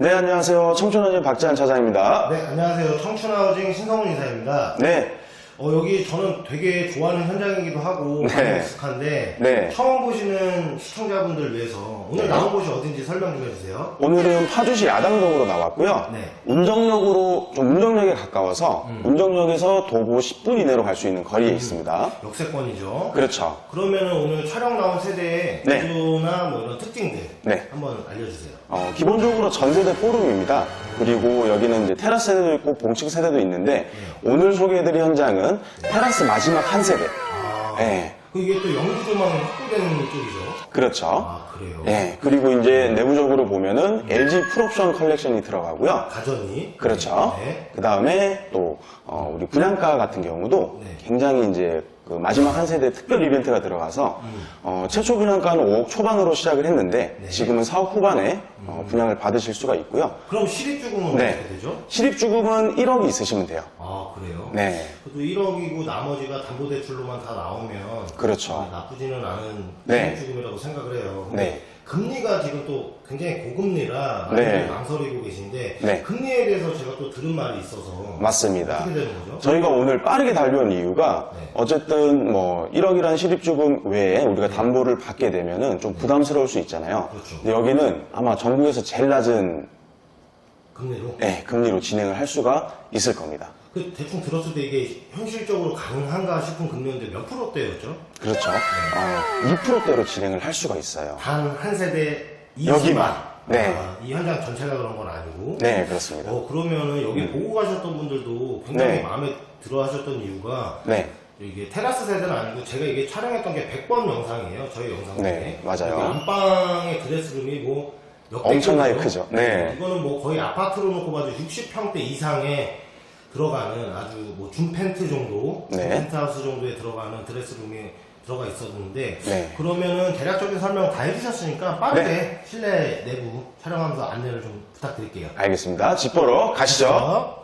네, 안녕하세요. 청춘원진 박재한 차장입니다. 네, 안녕하세요. 청춘하우징 신성훈 이사입니다. 네, 어, 여기 저는 되게 좋아하는 현장이기도 하고 네. 많이 익숙한데 네. 처음 보시는 시청자분들 위해서 오늘 네. 나온 곳이 어딘지 설명 좀 해주세요. 오늘은 파주시 야당동으로 나왔고요. 네. 운정역으로, 좀 운정역에 가까워서 운정역에서 도보 10분 이내로 갈 수 있는 거리에 있습니다. 역세권이죠. 그렇죠. 그러면은 오늘 촬영 나온 세대의 네. 구조나 뭐 이런 특징들 네. 한번 알려주세요. 어, 기본적으로 전세대 포rum입니다. 그리고 여기는 이제 테라스 세대도 있고 봉층 세대도 있는데 오늘 소개해드릴 현장은 테라스 마지막 한 세대. 아, 네, 그 이게 또 연구조망이 확보되는 쪽이죠. 그렇죠. 아, 그래요. 예, 그리고 이제 내부적으로 보면은 LG 풀옵션 컬렉션이 들어가고요. 가전이. 그렇죠. 네. 그 다음에 또, 어, 우리 분양가 같은 경우도 네. 굉장히 이제 그 마지막 한 세대 특별 이벤트가 들어가서, 어, 최초 분양가는 5억 초반으로 시작을 했는데, 네. 지금은 4억 후반에 어, 분양을 받으실 수가 있고요. 그럼 실입주금은 네. 어떻게 되죠? 실입주금은 1억이 있으시면 돼요. 아, 그래요? 네. 그래도 1억이고 나머지가 담보대출로만 다 나오면 그렇죠. 아, 나쁘지는 않은 네. 주금이라고 생각을 해요. 네. 금리가 지금 또 굉장히 고금리라 네. 많이들 망설이고 계신데 네. 금리에 대해서 제가 또 들은 말이 있어서 맞습니다. 어떻게 되는 거죠? 저희가 오늘 빠르게 달려온 이유가 네. 어쨌든 뭐 1억이라는 실입주금 외에 우리가 담보를 받게 되면은 좀 부담스러울 수 있잖아요. 그렇죠. 근데 여기는 아마 전국에서 제일 낮은 금리로? 네, 금리로 진행을 할 수가 있을 겁니다. 그 대충 들었을 때 이게 현실적으로 가능한가 싶은 금리인데 몇 프로대였죠? 그렇죠. 어, 2%대로 진행을 할 수가 있어요. 단 한 세대 여기만. 네. 아, 이 현장 전체가 그런 건 아니고 네, 그렇습니다. 어, 그러면은 여기 보고 가셨던 분들도 굉장히 네. 마음에 들어 하셨던 이유가 네, 이게 테라스 세대는 아니고 제가 이게 촬영했던 게 100번 영상이에요. 저희 영상 중에. 네, 맞아요. 여기 안방의 드레스룸이 뭐 역대급 엄청나게 크죠? 네. 이거는 뭐 거의 아파트로 놓고 봐도 60평대 이상에 들어가는 아주 뭐 준펜트 정도, 네. 펜트하우스 정도에 들어가는 드레스룸이 들어가 있었는데 네. 그러면은 대략적인 설명 다 해주셨으니까 빠르게 네. 실내 내부 촬영하면서 안내를 좀 부탁드릴게요. 알겠습니다. 집 보러 가시죠.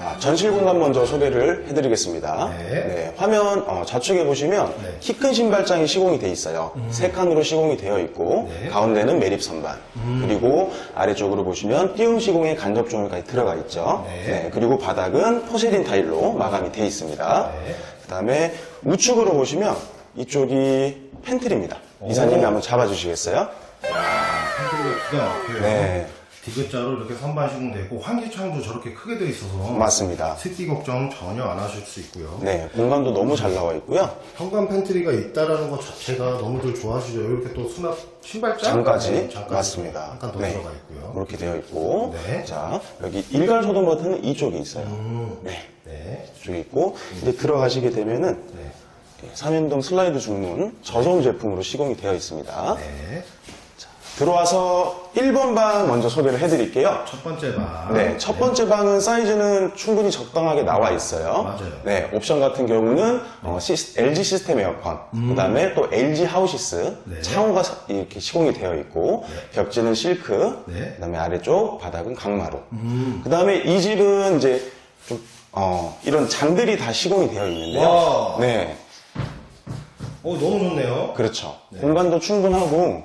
자, 전실 공간 먼저 소개를 해드리겠습니다. 네. 화면 어, 좌측에 보시면 네. 키큰 신발장이 시공이 돼 있어요. 세 칸으로 시공이 되어 있고 네. 가운데는 매립 선반 그리고 아래쪽으로 보시면 띄움 시공의 간접 조물까지 들어가 있죠. 네. 그리고 바닥은 포세린 타일로 마감이 돼 있습니다. 네. 그다음에 우측으로 보시면 이쪽이 팬트리입니다. 이사님이 한번 잡아주시겠어요? 팬트리가 기가 막혀요. 네, 디귿자로 이렇게 선반 시공되고 환기창도 저렇게 크게 돼 있어서 맞습니다. 습기 걱정 전혀 안 하실 수 있고요. 네, 공간도 너무 잘 나와 있고요. 현관 팬트리가 있다라는 것 자체가 너무들 좋아하시죠. 이렇게 또 수납 신발장 장까지 네, 장까지 맞습니다. 한칸더 네. 들어가 있고요. 이렇게 되어 있고, 네. 자 여기 일괄 소등 버튼은 이쪽에 있어요. 음, 네, 네. 이쪽에 있고 이제 들어가시게 되면은 네. 삼연동 슬라이드 중문 저소음 제품으로 시공이 되어 있습니다. 네. 들어와서 1번 방 먼저 소개를 해드릴게요. 첫 번째 방. 네, 첫 번째 방은 사이즈는 충분히 적당하게 나와 있어요. 맞아요. 네, 옵션 같은 경우는 어, 시스- LG 시스템 에어컨, 그다음에 또 LG 하우시스 음. 네. 창호가 사- 이렇게 시공이 되어 있고 벽지는 실크, 네. 그다음에 아래쪽 바닥은 강마루. 음. 그다음에 이 집은 이제 좀 어, 이런 장들이 다 시공이 되어 있는데요. 와. 네, 어, 너무 좋네요. 그렇죠. 공간도 충분하고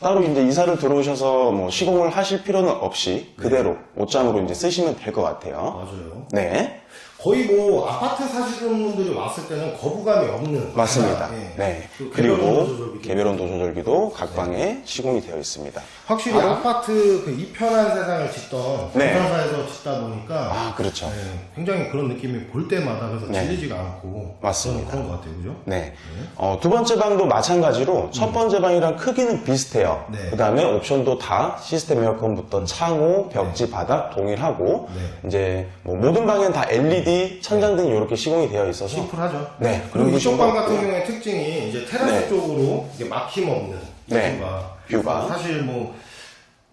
따로 이제 이사를 들어오셔서 뭐 시공을 하실 필요는 없이 그대로 옷장으로 이제 쓰시면 될 것 같아요. 맞아요. 네. 거의 뭐 아파트 사시는 분들이 왔을 때는 거부감이 없는. 맞습니다. 네. 네. 그 그리고 개별 온도 조절기도 각 방에 시공이 되어 있습니다. 확실히 아파트 그 이편한 세상을 짓던 네. 건설사에서 짓다 보니까 아, 그렇죠. 네, 굉장히 그런 느낌이 볼 때마다 그래서 네. 질리지가 않고 맞습니다. 그런 것 같아요, 그죠? 네. 어, 두 번째 방도 마찬가지로 첫 번째 방이랑 크기는 비슷해요. 네. 그 다음에 옵션도 다 시스템 에어컨부터 창호, 벽지, 바닥 동일하고 네. 이제 뭐 모든 방엔 다 LED, 천장 등이 이렇게 시공이 되어 있어서 심플하죠. 네. 그리고 그런 이쪽 방것 같은. 경우에 특징이 이제 테라스 네. 쪽으로 이게 막힘 없는 네. 뷰가. 뷰가. 사실 뭐,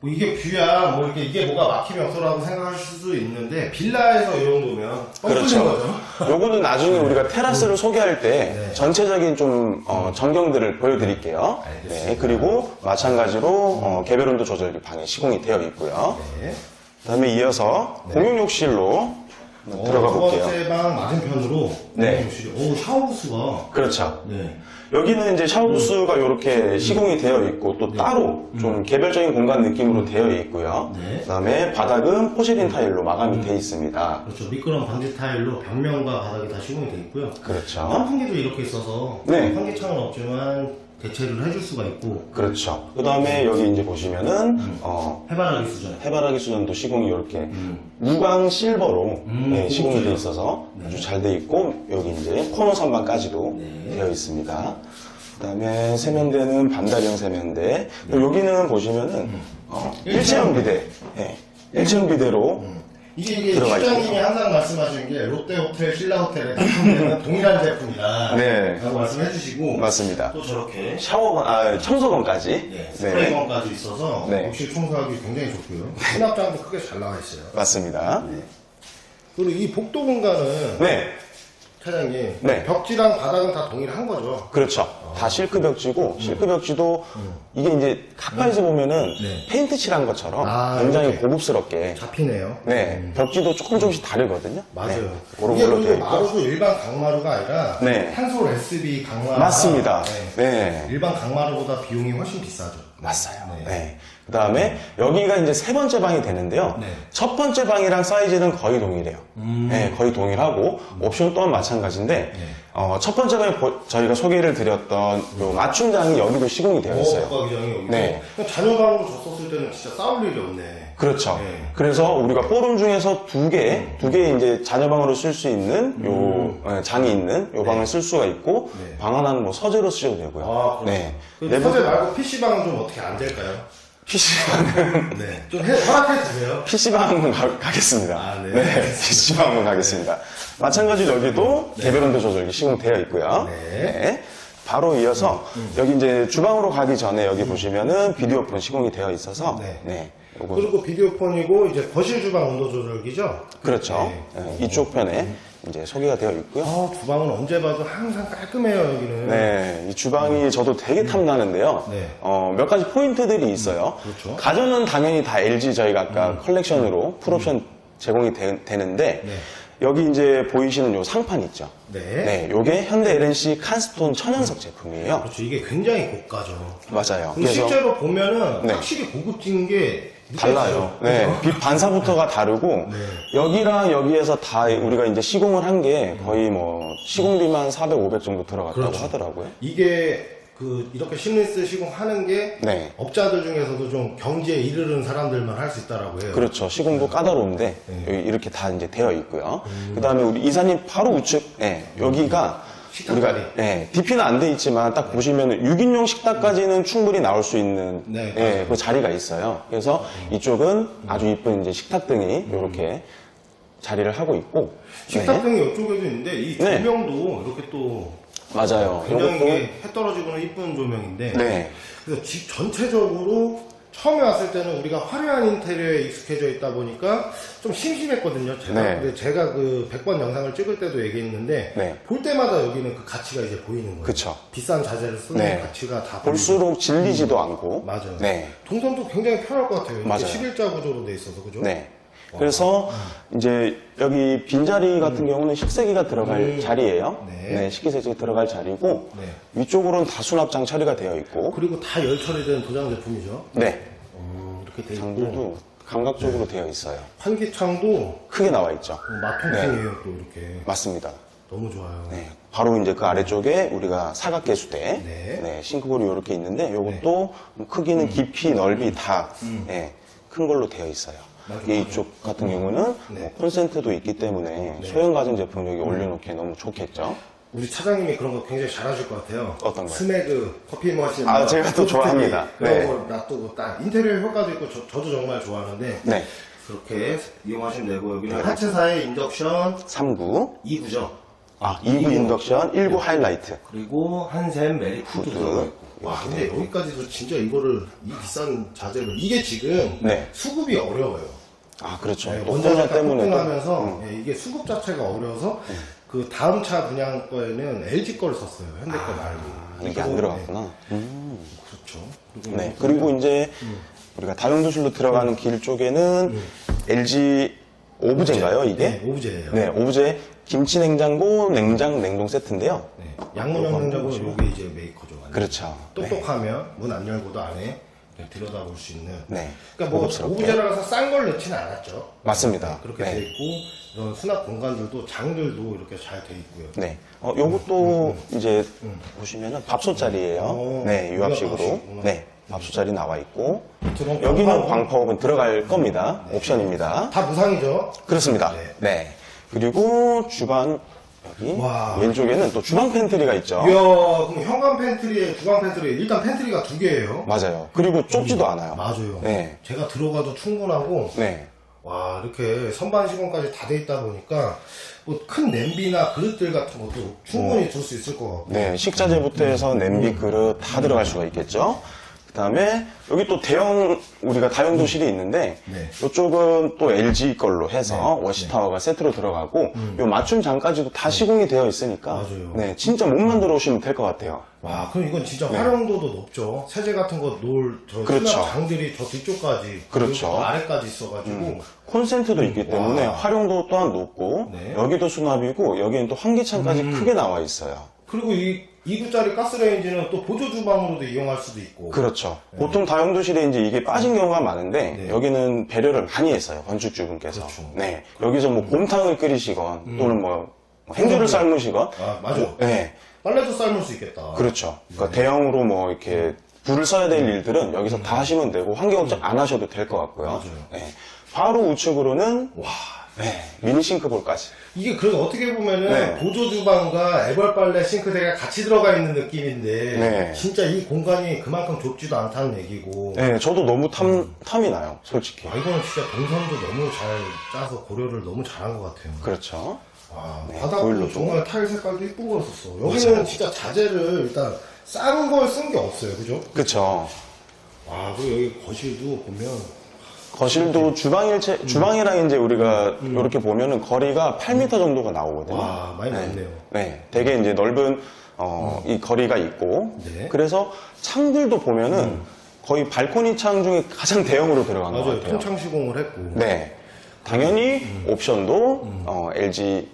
뭐 이게 뷰야 뭐 이렇게 이게 뭐가 막힘이 없어라고 생각하실 수도 있는데 빌라에서 이 정도면 뻥뚫린 그렇죠. 거죠. 요거는 나중에 우리가 테라스를 소개할 때 네. 전체적인 좀 어, 전경들을 보여드릴게요. 알겠습니다. 네, 그리고 마찬가지로 어, 개별 온도 조절기 방에 시공이 되어 있고요. 네. 그다음에 이어서 공용 욕실로 한번 들어가 두 볼게요. 번째 방 맞은편으로 네. 보시죠. 오 샤워부스가 그렇죠. 네. 여기는 이제 샤워부스가 이렇게 시공이 되어 있고 또 따로 좀 개별적인 공간 느낌으로 되어 있고요. 네. 그다음에 바닥은 포시린 타일로 마감이 되어 있습니다. 그렇죠. 미끄럼 방지 타일로 벽면과 바닥이 다 시공이 되어 있고요. 그렇죠. 환풍기도 이렇게 있어서 네. 환기창은 없지만 대체를 해줄 수가 있고 그렇죠. 그 다음에 여기 이제 보시면은 어, 해바라기 수전. 해바라기 수전도 시공이 이렇게 무광 실버로 음, 네, 시공이. 되어 있어서 아주 잘 되어 있고 여기 이제 코너 선반까지도 네. 되어 있습니다. 그다음에 세면대는 반달형 세면대. 또 여기는 보시면은 음. 어, 일체형 비대. 네, 일체형 비대로 이게 이게 들어가 실장님이 항상 말씀하시는 게 롯데 호텔, 신라 호텔의 제품들은 동일한 제품이다. 네. 라고 말씀해 주시고 맞습니다. 또 저렇게 샤워건, 아, 청소건까지. 예, 네, 스프레이건까지 있어서 네. 욕실 청소하기 굉장히 좋고요. 수납장도 크게 잘 나와 있어요. 맞습니다. 그리고 이 복도 공간은 네, 차장님 네. 벽지랑 바닥은 다 동일한 거죠. 그렇죠. 다 실크 벽지고 실크 벽지도 이게 이제 가까이서 보면은 네. 페인트 칠한 것처럼 아, 굉장히 이렇게. 고급스럽게 잡히네요. 네 벽지도 조금 조금씩 다르거든요. 맞아요. 네, 그런 이게 걸로 되어 있고 마루도 일반 강마루가 아니라 네. 탄소 SB 강마루. 맞습니다. 네 일반 강마루보다 비용이 훨씬 비싸죠. 맞아요. 네. 네. 그 다음에 여기가 이제 세 번째 방이 되는데요. 네. 첫 번째 방이랑 사이즈는 거의 동일해요. 네, 거의 동일하고 옵션 또한 마찬가지인데 네. 어, 첫 번째 방에 보- 저희가 소개를 드렸던 요 맞춤장이 여기도 시공이 되어 있어요. 어, 기장이 여기. 네. 자녀방으로 줬었을 때는 진짜 싸울 일이 없네. 그렇죠. 네. 그래서 우리가 포럼 중에서 두 개, 두개 이제 자녀방으로 쓸 수 있는 요 어, 장이 있는 요 방을 쓸 수가 있고 네. 방 하나는 뭐 서재로 쓰셔도 되고요. 아, 그렇죠. 네. 그 서재 말고 PC방은 좀 어떻게 안 될까요? PC방은 네. 좀 해, 허락해 주세요. PC방 가, 겠습니다 아, 네. PC방 한번 가겠습니다. 마찬가지로 여기도 개별 온도 조절기 시공되어 있고요. 네. 바로 이어서 여기 이제 주방으로 가기 전에 여기 보시면은 비디오폰 시공이 되어 있어서 네. 네. 요거 그리고 비디오폰이고 이제 거실 주방 온도 조절기죠. 그렇죠. 네. 네, 이쪽 편에 이제 소개가 되어 있고요. 아, 주방은 언제 봐도 항상 깔끔해요 여기는. 네, 이 주방이 저도 되게 탐나는데요. 네. 어, 몇 가지 포인트들이 있어요. 그렇죠. 음. 가전은 당연히 다 LG 저희가 아까 컬렉션으로 풀옵션 제공이 되, 는데 네. 여기 이제 보이시는 요 상판 있죠. 네. 네, 요게 현대 LNC 칸스톤 천연석 제품이에요. 그렇죠. 이게 굉장히 고가죠. 맞아요. 근데 실제로 보면은 네. 확실히 고급진 게 달라요. 네? 빛 반사부터가 다르고 네. 여기랑 여기에서 다 우리가 이제 시공을 한 게 거의 뭐 시공비만 400, 500 정도 들어갔다고 그렇죠. 하더라고요. 이게 그 이렇게 시리스 시공하는 게 네. 업자들 중에서도 좀 경지에 이르는 사람들만 할 수 있다라고 해요. 그렇죠. 시공도 까다로운데 네. 여기 이렇게 다 이제 되어 있고요. 그 다음에 우리 이사님 바로 우측 예, 여기가 우리가. 예, DP는 안 돼 있지만 딱 보시면 6인용 식탁까지는 충분히 나올 수 있는 네, 예, 그 자리가 있어요. 그래서 이쪽은 아주 이쁜 이제 식탁 등이 이렇게 자리를 하고 있고 식탁 등이 이쪽에도 있는데 이 네. 조명도 이렇게 또 맞아요. 굉장히 이것도 이게 해 떨어지고는 이쁜 조명인데 네. 그래서 집 전체적으로 처음에 왔을 때는 우리가 화려한 인테리어에 익숙해져 있다 보니까 좀 심심했거든요. 제가 네. 근데 제가 그 100번 영상을 찍을 때도 얘기했는데 네. 볼 때마다 여기는 그 가치가 이제 보이는 거예요. 그쵸. 비싼 자재를 쓰는 네. 가치가 다 보이고. 볼수록 질리지도 않고 맞아요. 네. 동선도 굉장히 편할 것 같아요. 맞아요. 11자 구조로 돼 있어서 그죠? 네. 그래서 이제 여기 빈자리 같은 경우는 식세기가 들어갈 자리예요. 네. 네. 식기세기 들어갈 자리고 네. 위쪽으로는 다 수납장 처리가 되어 있고 그리고 다 열 처리된 도장 제품이죠. 네. 음, 이렇게 돼 있고 장들도 감각적으로 되어 있어요. 환기창도 크게 나와 있죠. 마통풍이에요 또 이렇게 맞습니다. 너무 좋아요. 네. 바로 이제 그 아래쪽에 우리가 사각 개수대, 네. 네. 싱크볼이 이렇게 있는데 이것도 크기는 깊이, 넓이 다 네, 큰 걸로 되어 있어요. 이게 이쪽 같은 경우는 네. 뭐 콘센트도 있기 때문에 소형 가전 제품 여기 올려놓기 너무 좋겠죠. 우리 차장님이 그런 거 굉장히 잘하실 것 같아요. 어떤 거요? 스매그 커피 머신. 아, 뭐, 제가 또 좋아합니다. 그런 네. 거 놔두고 딱 인테리어 효과도 있고 저, 도 정말 좋아하는데 네. 그렇게 이용하시면 되고 여기는 하체사의 인덕션 39, 2구죠. 아, 2구 인덕션, 19 하이라이트. 그리고 한샘 메리 푸드 푸드. 들어가 있고. 와 근데 여기까지도 진짜 이거를 이 비싼 자재를 이게 지금 네. 수급이 어려워요. 아, 그렇죠. 네, 또 원자재 코로나 때문에. 또- 하면서 이게 수급 자체가 어려워서 그 다음 차 분양 거에는 LG 거를 썼어요. 현대 거 말고. 아, 이게 안 그리고, 들어갔구나. 네, 그렇죠. 그리고 네. 그리고 이제 우리가 다용도실로 들어가는 길 쪽에는 LG 오브제인가요, 이게? 네, 오브제예요. 네, 오브제 김치 냉장고, 냉장, 냉동 세트인데요. 네, 양문형 냉장고 요게 이제 메이커죠. 완전. 그렇죠. 네. 똑똑하면 문 안 열고도 안에 이렇게 들여다볼 수 있는. 네. 그러니까 뭐 고급스럽게. 오브제라서 싼 걸 넣지는 않았죠. 맞습니다. 그렇게 네. 돼 있고 이런 수납 공간들도 장들도 이렇게 잘 돼 있고요. 네. 어, 요것도 이제 보시면은 밥솥 자리예요. 오, 네, 유압식으로. 유압식이구나. 네, 밥솥 자리 나와 있고. 밑으로 여기는. 광파옥은 들어갈 겁니다. 옵션입니다. 다 무상이죠. 그렇습니다. 네. 네. 그리고 주방 여기 와. 왼쪽에는 또 주방 팬트리가 있죠. 이야, 그럼 현관 팬트리에 주방 팬트리에 일단 팬트리가 두 개예요. 맞아요. 그리고 좁지도 않아요. 맞아요. 네. 제가 들어가도 충분하고 네. 와 이렇게 선반 시공까지 다 돼 있다 보니까 뭐 큰 냄비나 그릇들 같은 것도 충분히 둘 수 있을 것 같고 네, 식자재부터 해서 냄비, 그릇 다 들어갈 수가 있겠죠. 그 다음에 여기 또 대형, 우리가 다용도실이 있는데, 네. 이쪽은 또 LG 걸로 해서 워시타워가 세트로 들어가고, 요 맞춤 장까지도 다 시공이 되어 있으니까, 맞아요. 네, 진짜 몸만 들어오시면 될 것 같아요. 와 그럼 이건 진짜 활용도도 높죠 세제 같은 거 놓을 저 네. 그렇죠. 수납 장들이 저 뒤쪽까지 그렇죠. 그리고 아래까지 있어가지고 콘센트도 있기 때문에 와. 활용도 또한 높고, 네. 여기도 수납이고, 여기는 또 환기창까지 크게 나와 있어요. 그리고 이 2구짜리 가스레인지는 또 보조 주방으로도 이용할 수도 있고 그렇죠. 보통 다용도실에 이제 이게 빠진 경우가 많은데 네. 여기는 배려를 많이 했어요 건축주분께서. 그렇죠. 음. 네. 여기서 뭐 곰탕을 끓이시건 또는 뭐 행주를 삶으시건. 아 맞아 뭐, 네. 빨래도 삶을 수 있겠다 그렇죠. 그러니까 대형으로 뭐 이렇게 불을 써야 될 일들은 여기서 다 하시면 되고 환기 걱정 안 하셔도 될 것 같고요. 맞아요. 네. 바로 우측으로는 와 네. 미니 싱크볼까지. 이게 그래서 어떻게 보면은 네. 보조 주방과 애벌 빨래 싱크대가 같이 들어가 있는 느낌인데 네. 진짜 이 공간이 그만큼 좁지도 않다는 얘기고 네. 저도 너무 탐, 탐이 나요. 솔직히. 와 이거는 진짜 동선도 너무 잘 짜서 고려를 너무 잘한 것 같아요. 그렇죠. 와, 네, 바닥도 보일러도. 정말 타일 색깔도 이쁜 거 썼어. 여기는 맞아요. 진짜 자재를 일단 싼 걸 쓴 게 없어요, 그죠? 그렇죠. 와, 그리고 여기 거실도 보면 거실도 주방 일체, 주방이랑 이제 우리가 이렇게 보면은 거리가 8m 정도가 나오거든요. 와, 많이 넓네요. 네. 되게 이제 넓은, 어, 이 거리가 있고. 네. 그래서 창들도 보면은 거의 발코니 창 중에 가장 대형으로 들어간 것 맞아요, 같아요. 통창 시공을 했고 네. 당연히 옵션도, 어, LG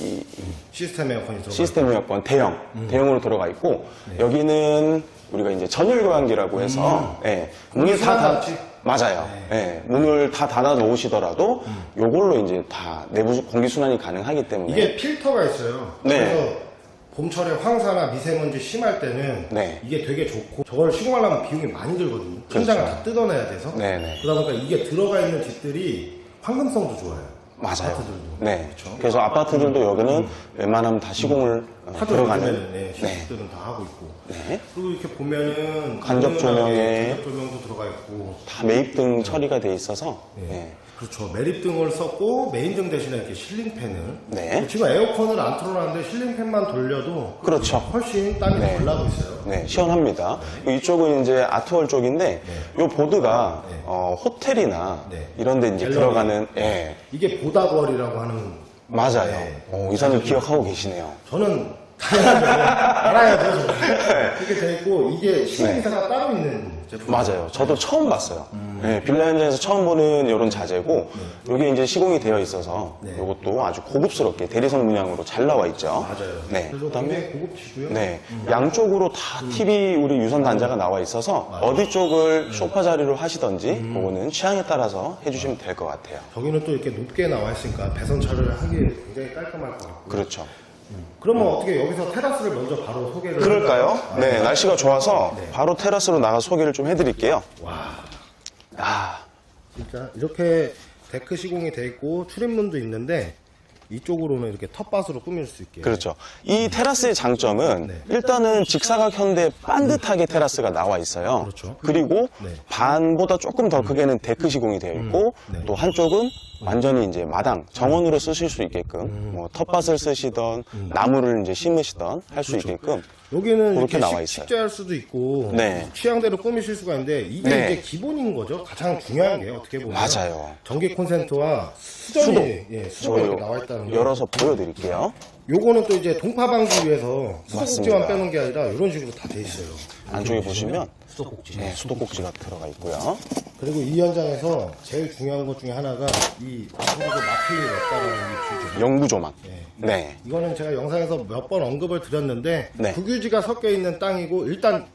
이 시스템 에어컨이 들어가. 시스템 에어컨 대형, 대형으로 들어가 있고, 여기는 우리가 이제 전열 교환기라고 해서, 예, 문을 다 닫, 수납같이? 맞아요. 예, 문을 다 닫아 놓으시더라도, 요걸로 이제 다 내부 공기 순환이 가능하기 때문에. 이게 필터가 있어요. 네. 그래서 봄철에 황사나 미세먼지 심할 때는 네. 이게 되게 좋고 저걸 시공하려면 비용이 많이 들거든요. 천장을 다 뜯어내야 돼서. 그렇죠. 네네. 그러다 보니까 이게 들어가 있는 집들이 황금성도 좋아요. 맞아요. 아파트들도. 네. 그렇죠. 그래서 아파트들도 여기는 웬만하면 다 시공을 어, 하도 들어가는. 요즘에는 네, 네. 시식들은 다 하고 있고. 네. 그리고 이렇게 보면은 간접 조명에 간접 조명도 들어가 있고. 다 매입등 처리가 돼 있어서. 네. 그렇죠. 매립등을 썼고 메인등 대신에 이렇게 실링팬을. 네. 지금 에어컨을 안 틀어놨는데 실링팬만 돌려도 그렇죠. 훨씬 땀이 네. 덜 나고 있어요. 네, 시원합니다. 이쪽은 이제 아트월 쪽인데, 이 보드가 네. 어, 호텔이나 네. 이런 데 이제 갤러리. 들어가는, 예, 이게 보다벌이라고 하는 맞아요. 네. 어, 이사님 기억하고 계시네요. 저는. 알아야죠. 저는. 이렇게 돼 있고 이게 시공기사가 따로 있는 제품. 맞아요. 저도 처음 봤어요. 예, 빌라 현장에서 처음 보는 이런 자재고, 여기 이제 시공이 되어 있어서, 네. 이것도 아주 고급스럽게 대리석 문양으로 잘 나와 있죠. 맞아요. 네. 그래서 그 다음에, 굉장히 고급지고요. 네. 양쪽으로 다 TV 우리 유선 단자가 나와 있어서, 어디 쪽을 소파 자리로 하시던지, 그거는 취향에 따라서 해주시면 될 것 같아요. 저기는 또 이렇게 높게 나와 있으니까 배선 처리를 하기에 굉장히 깔끔할 것 같고. 그렇죠. 그러면 어떻게 여기서 테라스를 먼저 바로 소개를 그럴까요? 해볼까요? 네, 날씨가 좋아서 네. 바로 테라스로 나가 소개를 좀 해드릴게요. 와, 아, 진짜 이렇게 데크 시공이 돼 있고 출입문도 있는데 이쪽으로는 이렇게 텃밭으로 꾸밀 수 있게. 그렇죠. 이 테라스의 장점은 네. 일단은 직사각 현대 반듯하게 테라스가 나와 있어요. 그렇죠. 그리고 네. 반보다 조금 더 크게는 데크 시공이 되어 있고 네. 또 한쪽은 완전히 이제 마당 정원으로 쓰실 수 있게끔 뭐 텃밭을 쓰시던 나무를 이제 심으시던 할 수 있게끔 여기는 그렇게 이렇게 나와 식- 있어요. 식재할 수도 있고 네. 취향대로 꾸미실 수가 있는데 이게 네. 이제 기본인 거죠. 가장 중요한 게 어떻게 보면 맞아요. 전기 콘센트와 수전이 수도. 예, 수도가 저 이렇게 나와 있다는 거. 열어서 보여드릴게요. 요거는 또 이제 동파 방지 위해서 수도꼭지만 맞습니다. 빼는 게 아니라 이런 식으로 다 돼 있어요. 안쪽에 보시면 수도꼭지. 네, 수도꼭지가 들어가 있고요. 그리고 이 현장에서 제일 중요한 것 중에 하나가 이 앞으로도 막힐 일 없다라는 이 규정. 영구 조망. 네. 네. 이거는 제가 영상에서 몇 번 언급을 드렸는데 네. 국유지가 섞여 있는 땅이고 일단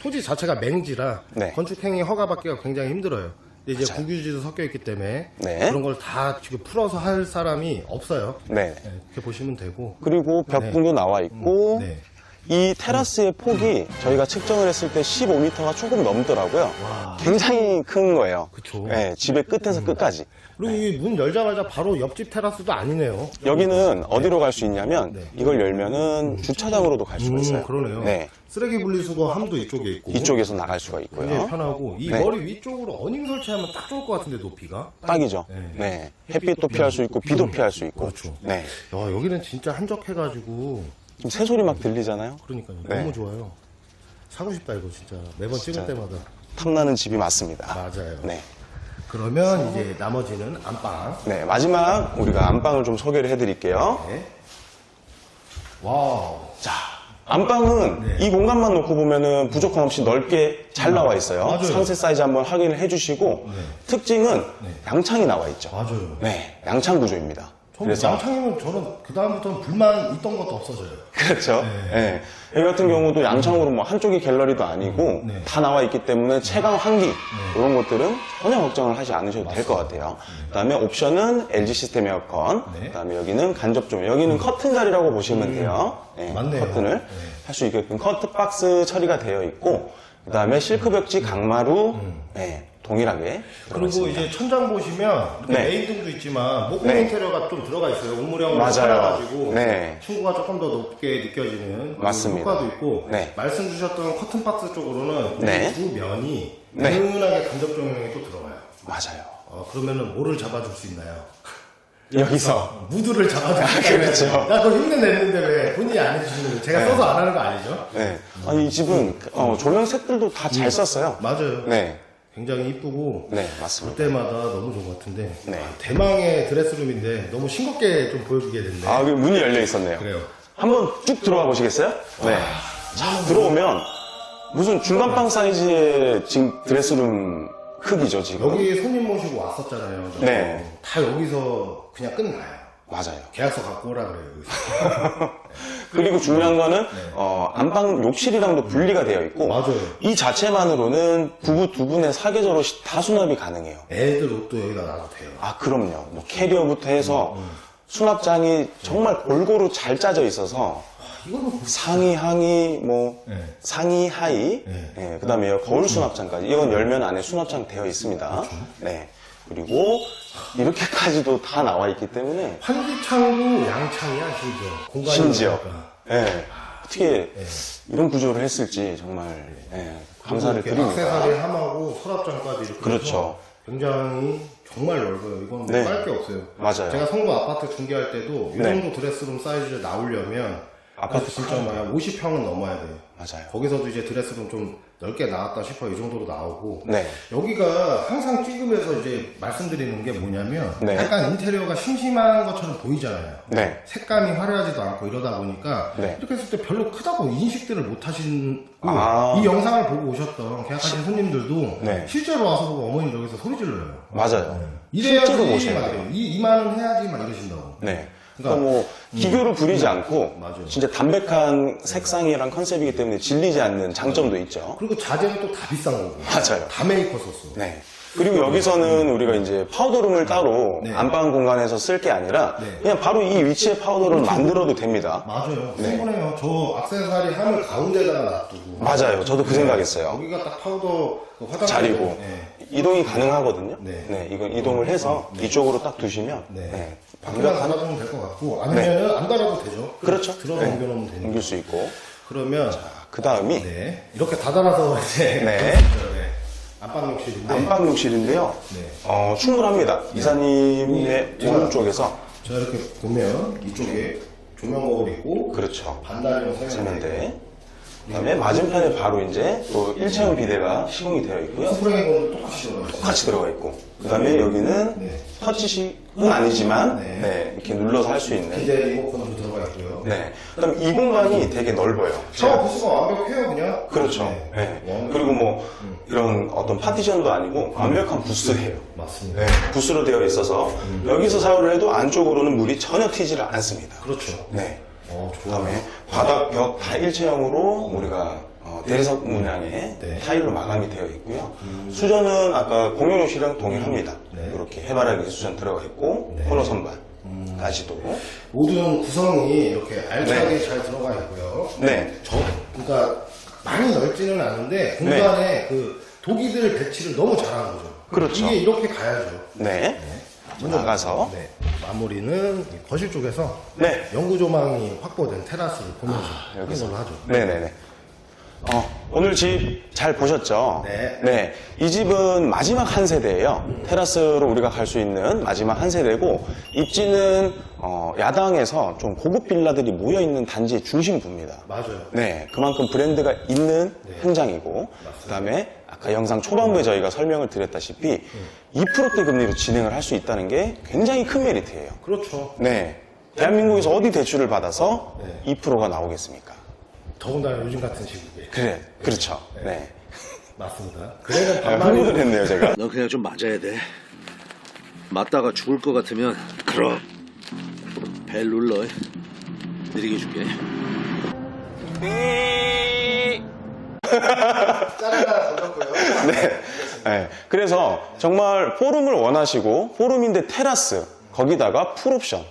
토지 자체가 맹지라 네. 건축행위 허가 받기가 굉장히 힘들어요. 근데 이제 맞아요. 국유지도 섞여 있기 때문에 네. 그런 걸 다 지금 풀어서 할 사람이 없어요. 네. 네, 이렇게 보시면 되고 그리고 벽궁도 나와 있고 네. 이 테라스의 폭이 저희가 측정을 했을 때 15m가 조금 넘더라고요. 굉장히 큰 거예요. 그쵸. 네, 집의 끝에서 끝까지. 그리고 이 문 열자마자 바로 옆집 테라스도 아니네요. 여기는 어디로 갈 수 있냐면 네. 이걸 열면은 주차장으로도 갈 수가 있어요. 음, 그러네요. 네. 쓰레기 분리수거 함도 이쪽에 있고 이쪽에서 나갈 수가 굉장히 있고요. 편하고 이 네. 머리 위쪽으로 어닝 설치하면 딱 좋을 것 같은데 높이가. 딱이죠. 네. 네. 햇빛도 피할 수 있고 비도 피할 수 있고. 그렇죠. 네. 야 여기는 진짜 한적해가지고 지금 새소리 막 들리잖아요. 그러니까요. 네. 너무 좋아요. 사고 싶다 이거 진짜 매번 찍을 때마다. 탐나는 집이 맞습니다. 맞아요. 네. 그러면 이제 나머지는 안방. 네. 마지막 우리가 안방을 좀 소개를 해드릴게요. 네. 와우. 자, 안방은 이 공간만 놓고 보면은 부족함 없이 넓게 잘 나와 있어요. 맞아요. 상세 사이즈 한번 확인을 해주시고 특징은 양창이 나와 있죠. 맞아요. 네, 양창 구조입니다. 저는 양창이면 저는 그 다음부터는 불만 있던 것도 없어져요. 그렇죠. 네. 여기 같은 경우도 양창으로 뭐 한쪽이 갤러리도 아니고 네. 다 나와 있기 때문에 채광 환기 이런 것들은 전혀 걱정을 하지 않으셔도 될 것 같아요. 그다음에 옵션은 LG 시스템 에어컨. 네. 그다음에 여기는 간접 조명. 여기는 커튼 자리라고 보시면 돼요. 네, 맞네요. 커튼을 할 수 있게끔 커튼 박스 처리가 되어 있고 그다음에 실크 벽지 강마루 네, 동일하게 음. 그리고. 이제 천장 보시면 이렇게 네. 메인 등도 있지만 목공 네. 인테리어가 좀 들어가 있어요. 옥무령으로 맞아요. 잘라가지고 네. 층고가 조금 더 높게 느껴지는 맞습니다. 효과도 있고 네. 말씀 주셨던 커튼 박스 쪽으로는 네. 두 면이 네. 은은하게 간접 조명이 또 들어가요. 맞아요. 어, 그러면은 뭐를 잡아줄 수 있나요? 여기서 무드를 잡아줄 수 있나요? 그렇죠. 야, 그거 흉내 내는데 왜 본인이 안 해주시는 거예요? 제가 써서 안 하는 거 아니죠? 네. 아니 이 집은 어, 조명색들도 다 잘 썼어요. 맞아요. 네. 굉장히 이쁘고 네, 볼 맞습니다. 때마다 너무 좋은 것 같은데 네. 아, 대망의 드레스룸인데 너무 싱겁게 좀 보여주게 됐네. 아, 여기 문이 열려 있었네요. 그래요. 한번 쭉 들어가 보시겠어요? 네. 자, 들어오면 무슨 중간방 사이즈의 지금 드레스룸 크기죠, 지금. 여기 손님 모시고 왔었잖아요. 저. 네. 다 여기서 그냥 끝나요. 맞아요. 계약서 갖고 오라 그래요. 여기서. 그리고 중요한 거는 어, 안방 욕실이랑도 분리가 되어 있고 네. 맞아요. 이 자체만으로는 부부 두 분의 사계절로 시- 다 수납이 가능해요. 애들 옷도 여기다 놔도 돼요. 아, 그럼요. 뭐 캐리어부터 해서 음, 수납장이 정말 골고루 잘 짜져 있어서 이거는 상의, 하의, 뭐 네. 상의, 하의, 네. 예, 그다음에 여기 거울 수납장까지 이건 열면 안에 수납장 되어 있습니다. 그렇죠. 네. 그리고 이렇게까지도 다 나와 있기 때문에 환기창도 양창이야 심지어. 공간이 심지어 넓으니까. 예, 어떻게 이런 구조를 했을지 정말 예, 감사를 이렇게 드립니다. 액세서리 함하고 서랍장까지 이렇게 그렇죠. 해서 굉장히 정말 넓어요. 이건 네. 깔 게 없어요. 맞아요. 제가 성도 아파트 중개할 때도 이 네. 정도 드레스룸 사이즈 나오려면 아파트 진짜 뭐야 50평은 넘어야 돼요. 맞아요. 거기서도 이제 드레스룸 좀 넓게 나왔다 싶어 이 정도로 나오고 네. 여기가 항상 찍으면서 이제 말씀드리는 게 뭐냐면 네. 약간 인테리어가 심심한 것처럼 보이잖아요. 네. 색감이 화려하지도 않고 이러다 보니까 네. 이렇게 했을 때 별로 크다고 인식들을 못 하시고 아. 이 영상을 보고 오셨던 계약하신 손님들도 네. 실제로 와서 보고 어머님 여기서 소리 질러요. 맞아요. 이래야지 실제로 보셔야 막 돼요. 이래요. 이 이만은 해야지 막 이러신다고. 네. 그러니까 뭐 기교를 부리지 않고 맞아요. 진짜 담백한 색상이랑 컨셉이기 때문에 질리지 않는 장점도 있죠. 그리고 자재는 또 다 비싼 거고. 맞아요. 다 메이커 썼어. 네. 그리고 여기서는 우리가 이제 파우더룸을 따로 네. 안방 공간에서 쓸 게 아니라 네. 그냥 바로 이 위치에 파우더를 만들어도 됩니다. 맞아요. 네. 충분해요. 저 악세사리 함을 가운데다가 놔두고. 맞아요. 저도 그 생각했어요. 여기가 딱 파우더 그 화장실 자리고 네. 이동이 가능하거든요. 네. 네. 이건 이동을 해서 이쪽으로 딱 두시면 네. 네. 그냥 달아주면 될 것 같고 아니면은 안 달아도 되죠. 그렇죠. 들어서 네. 옮겨놓으면 되니까. 옮길 수 있고 그러면 그 다음이 네 이렇게 다 달아서 이제 네. 네. 안방 욕실인데 안방 욕실인데요. 네. 어, 충분합니다. 이사님의 제가- 오른쪽에서 제가 이렇게 보면 이쪽에 조명 거울 있고 그렇죠. 반달형 세면대 세면대. 그다음에 맞은편에 바로 이제 또 일체형 비대가 시공이 되어 있고요. 스프링 거울 똑같이 들어가 있어요. 똑같이 들어가 있고 그다음에 여기는 네. 터치식은 아니지만 네. 네, 이렇게 눌러서 할 수 있는 기대 리모컨으로 들어가 있고요. 네. 그다음 이 공간이 되게 넓어요. 샤워 부스가 완벽해요, 그냥. 그렇죠. 네. 네. 그리고 뭐 이런 어떤 파티션도 아니고 완벽한 부스예요. 맞습니다. 네. 부스로 되어 있어서 여기서 샤워를 해도 안쪽으로는 물이 전혀 튀지를 않습니다. 그렇죠. 네. 어. 그다음에 바닥 벽 다 일체형으로 우리가 어, 대리석 문양의 네. 타일로 마감이 되어 있고요. 수전은 아까 공용욕실이랑 동일합니다. 네. 이렇게 해바라기 수전 들어가 있고 코너 선반까지도. 모든 구성이 이렇게 알차게 잘 들어가 있고요. 네. 저, 그러니까 많이 넓지는 않은데 공간에 그 독이들 배치를 너무 잘하는 거죠. 그렇죠. 이게 이렇게 가야죠. 네. 나가서 네. 마무리는 이 거실 쪽에서 네. 영구 조망이 확보된 테라스를 보면서 하는 여기서. 걸로 하죠. 네네네. 어, 오늘 집 잘 보셨죠? 네. 이 집은 마지막 한 세대예요. 테라스로 우리가 갈 수 있는 마지막 한 세대고 입지는 어, 야당에서 좀 고급 빌라들이 모여 있는 단지의 중심부입니다. 맞아요. 네, 그만큼 브랜드가 있는 현장이고, 그 다음에 아까 영상 초반부에 저희가 설명을 드렸다시피 2%대 금리로 진행을 할 수 있다는 게 굉장히 큰 메리트예요. 그렇죠. 네. 대한민국에서 어디 대출을 받아서 네. 2%가 나오겠습니까? 더군다나 요즘 같은 시국에. 그래, 그렇죠. 네. 맞습니다. 그래는 아, 반말이 흥분을 했네요, 제가. 너 그냥 좀 맞아야 돼. 맞다가 죽을 것 같으면 그럼 벨 눌러. 느리게 줄게. 짜라라 던졌고요. 네. 네. 그래서 정말 포rum을 원하시고, 포rum인데 테라스, 거기다가 풀옵션,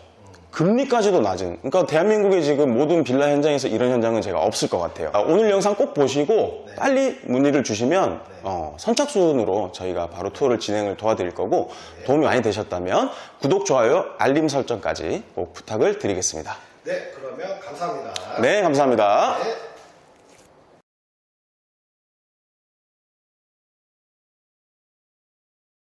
금리까지도 낮은. 그러니까 대한민국의 지금 모든 빌라 현장에서 이런 현장은 제가 없을 것 같아요. 아, 오늘 영상 꼭 보시고 빨리 문의를 주시면 어, 선착순으로 저희가 바로 투어를 진행을 도와드릴 거고 도움이 많이 되셨다면 구독, 좋아요, 알림 설정까지 꼭 부탁을 드리겠습니다. 네, 그러면 감사합니다. 네, 감사합니다. 네.